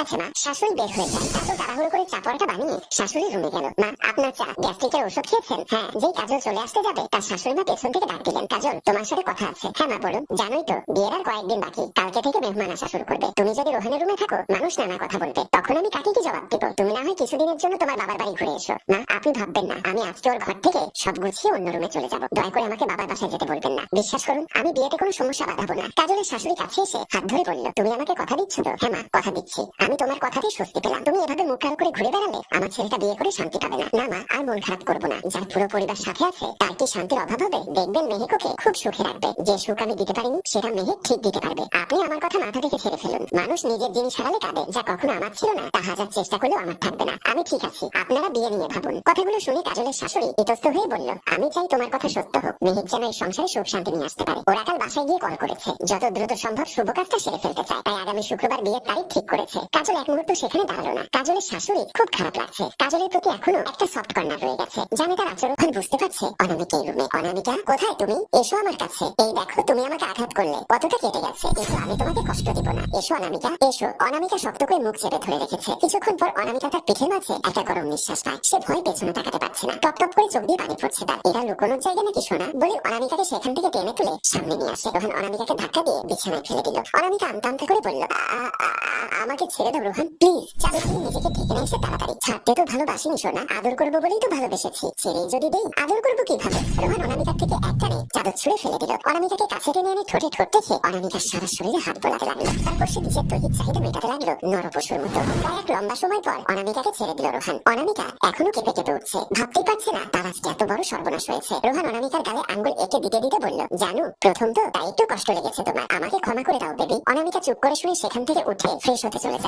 আছে, মা। শাশুড়ি বের হয়ে যায়। কাজল তাড়াহুড়ো করে চা পরোটা বানিয়ে শাশুড়ির রুমে গেল। মা, আপনার চা, গ্যাস্ট্রিকের ওষুধ খেয়েছেন? হ্যাঁ যেই কাজল চলে আসতে যাবে, তার শাশুড়ি মা পেছন থেকে ডাক দিলেন, কাজল, তোমার সাথে কথা আছে। হ্যাঁ মা, বলুন। জানোই তো, বিয়ের আর কয়েকদিন বাকি। কালকে থেকে মেহমান আসা শুরু করবে। তুমি যদি রোহানের রুমে থাকো, মানুষ নানা কথা বলবে। তখন আমি কাকে কি জবাব দিব। তুমি না হয় কিছুদিনের জন্য তোমার বাবার বাড়ি ঘুরে এসো। না আপনি ভাববেন না। আমি আজকে ওর ঘর থেকে সব গুছিয়ে অন্য রুমে চলে যাব। দয়া করে আমাকে বাবার বাসায় যেতে বলবেন না। বিশ্বাস করুন, আমি বিয়েতে কোনো সমস্যা বাঁধাবো না। কাজলের শাশুড়ি কাছে এসে হাত ধরে বলল, তুমি আমাকে কথা দিচ্ছ তো? হ্যাঁ মা, কথা দিচ্ছি। আমি তোমার কথাতেই স্বস্তি পেলাম। তুমি এভাবে মুখ কালো করে ঘুরে বেড়ালে আমার ছেলেটা বিয়ে করে শান্তি পাবে না। না মা, আর মন খারাপ করব না। যার পুরো পরিবার সাথে আছে, তার কি শান্তির অভাব হবে? দেখবেন মেহেককে খুব সুখে রাখবে। যে সুখ আমি দিতে পারিনি, সেটা মেহেক ঠিক দিতে পারবে। আপনি আমার কথা মাথা থেকে ছেড়ে ফেলুন। মানুষ নিজের জিনিস হারালে কাঁদে, যা কখনো আমার ছিল না। তা হাজার চেষ্টা করলেও আমার থাকবে না। আমি ঠিক আছি। আপনারা বিয়ে নিয়ে ভাবুন। কথাগুলো শুনে কাজলের শাশুড়ি ইতস্ত হয়ে বলল, আমি চাই তোমার কথা সত্য হোক। মেহেক যেন এই সংসারে সুখ শান্তি নিয়ে আসতে পারে। ওরা কাল বাসায় গিয়ে কল করেছে। যত দ্রুত সম্ভব শুভ কাজটা সেরে ফেলতে চায়। তাই আগামী শুক্রবার বিয়ের তারিখ ঠিক করেছে। কাজল এক মুহূর্ত সেখানে দাঁড়াল না। কাজলের শাশুড়ি খুব খারাপ লাগছে। কাজলের প্রতি এখনও একটা সফট কর্নার রয়ে গেছে, জানে তার আচরণ। বুঝতে পারছে অনামিকা রুমে। অনামিকা, কোথায় তুমি? এসো আমার কাছে। এই দেখো, তুমি আমাকে আঘাত করলে। কতটা কেটে গেছে? এসো আমি তোমাকে কষ্ট দিব না। এসো অনামিকা এসো। অনামিকা শক্ত করে মুখ চেপে ধরে রেখেছে। কিছুক্ষণ পর অনামিকা তার পিঠের মাঝে একটা গরম নিঃশ্বাস পায়। সে ভয় পেছনে তাকাতে পারছে না। টপ টপ করে চোখ দিয়ে পানি পড়ছে তার। এটা লুকোনোর জায়গা নাকি শোনা বলে অনামিকাকে সেখান থেকে টেনে তুলে সামনে নিয়ে আসে। রোহান অনামিকাকে ধাক্কা দিয়ে বিছানায় ফেলে দিল। অনামিকা আমতা আমতা করে বলল, "আ- আ- আ- আমাকে ছেড়ে দাও রোহান প্লিজ চাবি দিয়ে নিজেকে ঢেকে এসে তাড়াতাড়ি ছাড়তে তো ভালোবাসিনি, সোনা। আদর করব বলেই তো ভালোবেসেছি। ছেড়ে যদি দেই, আদর করব কীভাবে? রোহান অনামিকার থেকে একটানে চাদর ছুঁড়ে ফেলে দিল। অনামিকাকে কাছে টেনে এনে ঠোঁটে ঠোঁট রেখে অনামিকার সারা শরীরে হাত বোলাতে লাগল। তারপর সে নিজের দৈহিক চাহিদা মেটাতে লাগল নরপশুর মতো। প্রায় এক লম্বা সময় পর অনামিকাকে ছেড়ে দিল রোহান। অনামিকা এখনও কেঁপে কেঁপে উঠছে। ভাবতেই পারছে না, তার আজকে এত বড় সর্বনাশ হয়েছে। রোহান অনামিকার গালে আঙ্গুল এঁকে দিতে দিতে বলল, জানো, প্রথম তো তাই একটু কষ্ট লেগেছে তোমার। আমাকে ক্ষমা করে দাও বেবি অনামিকা চুপ করে শুনে সেখান থেকে উঠে ফ্রেশ হতে চলে যায়।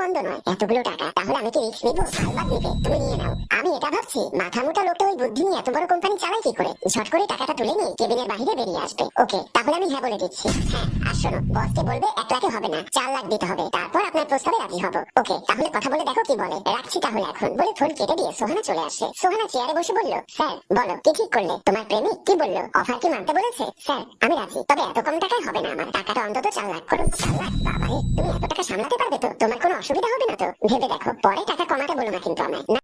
মন্দ নয়। এতগুলো টাকা, তাহলে আমি কি রিস্ক নিবো? আলবাত নিবে তুমি নিয়ে নাও। আমি এটা ভাবছি, মাথা মোটা লোকটা ওই বুদ্ধি নিয়ে এত বড় কোম্পানি চালায় কি করে? ঝট করে টাকাটা তুলে নিয়ে কেবিনের বাইরে বেরিয়ে আসবে। ওকে, তাহলে আমি হ্যাঁ বলে দিচ্ছি। হ্যাঁ আর বসকে বলবে, এক লাখে হবে না, চার লাখ দিতে হবে। তারপর আপনার প্রস্তাবে রাজি হব। ওকে, তাহলে কথা বলে দেখো কি বলে। রাখছি তাহলে এখন। বলে ফোন কেটে দিয়ে সোহানা চলে আসে। সোহানা চেয়ারে বসে বলল, স্যার, বলো, কি ঠিক করলে? তোমার প্রেমিক কি বলল? অফার কি মানতে বলেছে? স্যার, আমি রাজি। তবে এত কম টাকায় হবে না আমার। টাকাটা অন্তত চার লাখ করুন। চার লাখ? বাবারে, তুমি এত টাকা সামলাতে পারবে তো? তোমার কোনো অসুবিধা হবে না তো? ভেবে দেখো পরে টাকা কমাতে বলো না কিন্তু আমায়।